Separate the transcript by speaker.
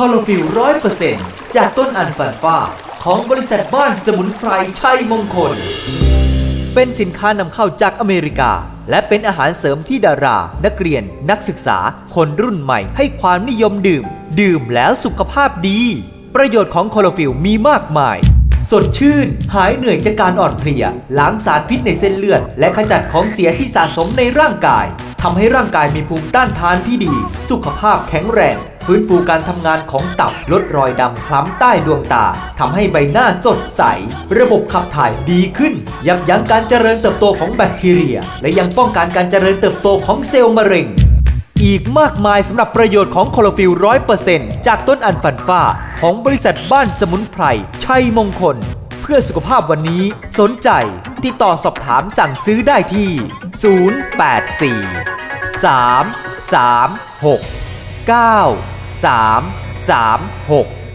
Speaker 1: คอโลฟิลร้อยเปอร์เซ็นต์จากต้นอันฟันฟ้าของบริษัทบ้านสมุนไพรชัยมงคล เป็นสินค้านำเข้าจากอเมริกา และเป็นอาหารเสริมที่ดารา นักเรียน นักศึกษา คนรุ่นใหม่ให้ความนิยมดื่ม ดื่มแล้วสุขภาพดี ประโยชน์ของคอโลฟิลมีมากมาย สดชื่น หายเหนื่อยจากการอ่อนเพลีย ล้างสารพิษในเส้นเลือด และขจัดของเสียที่สะสมในร่างกายทำให้ร่างกายมีภูมิต้านทานที่ดี สุขภาพแข็งแรง ฟื้นฟูการทำงานของตับลดรอยดำคล้ำใต้ดวงตาทำให้ใบหน้าสดใส ระบบขับถ่ายดีขึ้น ยับยั้งการเจริญเติบโตของแบคทีเรีย และยังป้องกันการเจริญเติบโตของเซลล์มะเร็ง อีกมากมายสำหรับประโยชน์ของคลอโรฟิลร้อยเปอร์เซ็นต์จากต้นอันฟันฟ้า ของบริษัทบ้านสมุนไพรชัยมงคล เพื่อสุขภาพวันนี้ สนใจ ติดต่อสอบถามสั่งซื้อได้ที่ 084 3 3 6 9 3 3 6